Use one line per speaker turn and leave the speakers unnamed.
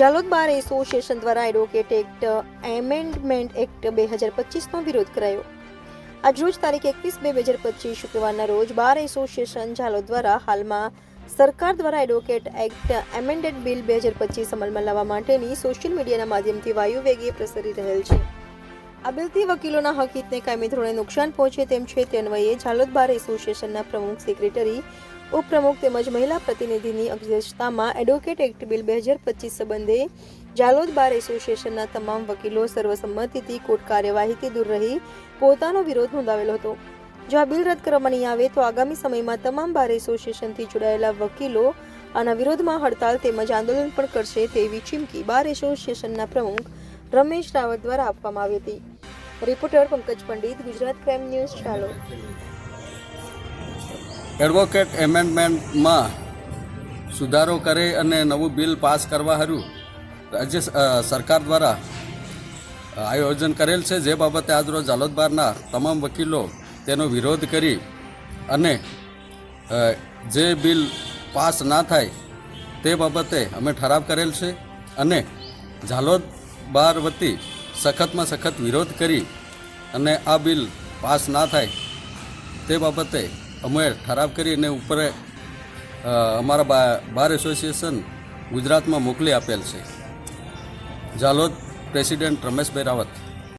Jhalod bar association દ્વારા advocate act, amendment act બે હજાર પચીસનો વિરોધ કરાયો. આજરોજ તારીખ એકવીસ બે બે હજાર પચીસ શુક્રવારના રોજ બાર એસોસિએશન જાલોદ દ્વારા હાલમાં સરકાર દ્વારા એડવોકેટ એક્ટ, એમેન્ડેડ બિલ બે હજાર પચીસ અમલમાં લાવવા માટેની સોશિયલ મીડિયાના માધ્યમથી વાયુ વેગે પ્રસરી રહેલ છે. આ બિલથી વકીલોના હક હિતને કાયમી ધોરણે નુકસાન પહોંચે તેમ છે તે અન્વયે ઝાલોદ બાર એસોસિએશનના પ્રમુખ સેક્રેટરી ઉપપ્રમુખ તેમજ મહિલા પ્રતિનિધિની અધ્યક્ષતામાં એડવોકેટ એક્ટ બિલ બે હજાર પચીસ સંબંધે જાલોદ બાર એસોસિએશનના તમામ વકીલો સર્વસંમતિથી કોર્ટ કાર્યવાહીથી દૂર રહી પોતાનો વિરોધ નોંધાવેલો હતો. જો આ બિલ રદ કરવામાં નહીં આવે તો આગામી સમયમાં તમામ બાર એસોસિએશનથી જોડાયેલા વકીલો આના વિરોધમાં હડતાલ તેમજ આંદોલન પણ કરશે તેવી ચીમકી બાર એસોસિએશનના પ્રમુખ રમેશ રાવત દ્વારા આપવામાં આવી હતી. Reporter Pankaj Pandit, Gujarat crime news ચાલો
એડવોકેટ એમેન્ડમેન્ટમાં સુધારો કરે અને નવું બિલ પાસ કરવા હારું, રાજ્ય સરકાર દ્વારા આયોજન કરેલ છે. જે બાબતે આજરોજ ઝાલોદ બારના તમામ વકીલો તેનો વિરોધ કરી અને જે બિલ પાસ ના થાય તે બાબતે અમે ઠરાવ કરેલ છે અને ઝાલોદ બાર વતી સખતમાં સખત વિરોધ કરી અને આ બિલ પાસ ના થાય તે બાબતે અમે ઠરાવ કરીને ઉપર અમારા બાર એસોસિએશન ગુજરાતમાં મોકલી આપેલ છે. ઝાલોદ પ્રેસિડેન્ટ રમેશભાઈ રાવત.